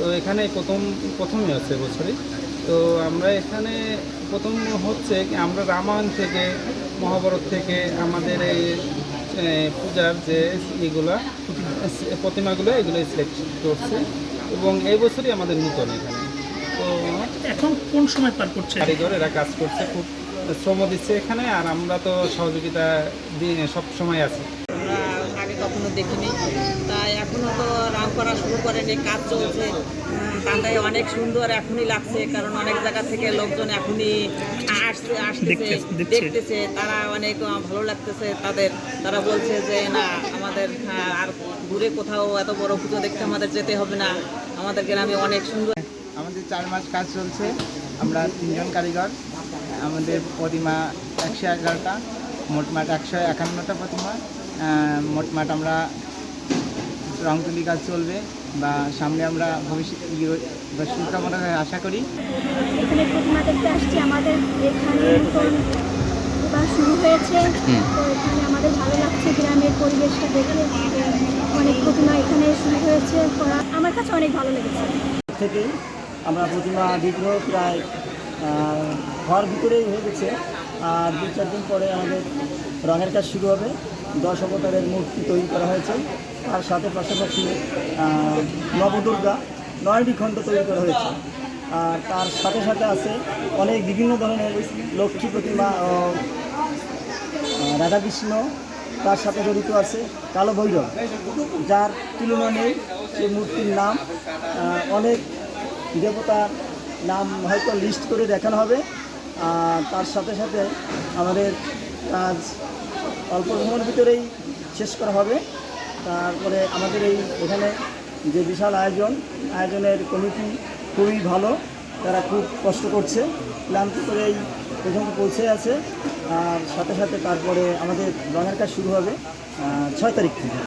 তো এখানে প্রথম প্রথমই আছে বছরই। তো আমরা এখানে প্রথম হচ্ছে আমরা রামায়ণ থেকে মহাভারত থেকে আমাদের এই পূজার যে এগুলা প্রতিমাগুলো এগুলো সিলেক্ট করছে এবং এই বছরই আমাদের নূতন এখানে। তো এখন কোন সময় পার করছে? কারিগর এরা কাজ করছে খুব শ্রম দিচ্ছে এখানে আর আমরা তো সহযোগিতা দিয়ে সব সময় আছি। কখনো দেখিনি। তাই এখনও তো রান করা শুরু করেনি কাজ চলছে। তাতে অনেক সুন্দর এখনই লাগছে কারণ অনেক জায়গা থেকে লোকজন এখনই আসছে আসতেছে দেখতেছে, তারা অনেক ভালো লাগতেছে তাদের। তারা বলছে যে না আমাদের আর দূরে কোথাও এত বড় পুজো দেখতে আমাদের যেতে হবে না। আমাদের গ্রামে অনেক সুন্দর আমাদের চার মাস কাজ চলছে। আমরা তিনজন কারিগর। আমাদের প্রতিমা একশো এগারোটা মোটমাট একশো একান্নটা প্রতিমা। মোটমাট আমরা রং তুলি কাজ চলবে বা সামনে আমরা ভবিষ্যৎ ইয়ে- বা শুভকামনা আশা করি। এখানে প্রতিমা দেখতে আসছি আমাদের এখানে নতুন শুরু হয়েছে। তো এখানে আমাদের ভালো লাগছে গ্রামের পরিবেশটা দেখে অনেক প্রতিমা এখানে শুরু হয়েছে করা। আমার কাছে অনেক ভালো লেগেছে। থেকেই আমরা প্রতিমা বিগ্রহ প্রায় ঘর ভিতরেই হয়ে গেছে। আর দু চার দিন পরে আমাদের রঙের কাজ শুরু হবে। দশ অবতারের মূর্তি তৈরি করা হয়েছে। তার সাথে পাশাপাশি নবদুর্গা, নয়টি খণ্ড তৈরি করা হয়েছে। আর তার সাথে সাথে আছে অনেক বিভিন্ন ধরনের লক্ষ্মী প্রতিমা রাধাকৃষ্ণ তার সাথে জড়িত আছে কালো ভৈরব, যার তুলনা নেই সেই মূর্তির নাম। অনেক দেবতার নাম হয়তো লিস্ট করে দেখানো হবে। তার সাথে সাথে আমাদের কাজ অল্প সময়ের ভিতরেই শেষ করা হবে। তারপরে আমাদের এই এখানে যে বিশাল আয়োজন, আয়োজনের কমিটি খুবই ভালো, তারা খুব কষ্ট করছে, ক্লান্ত করেই পর্যন্ত পৌঁছে আছে। আর সাথে সাথে তারপরে আমাদের রঙের কাজ শুরু হবে ছয় তারিখ থেকে।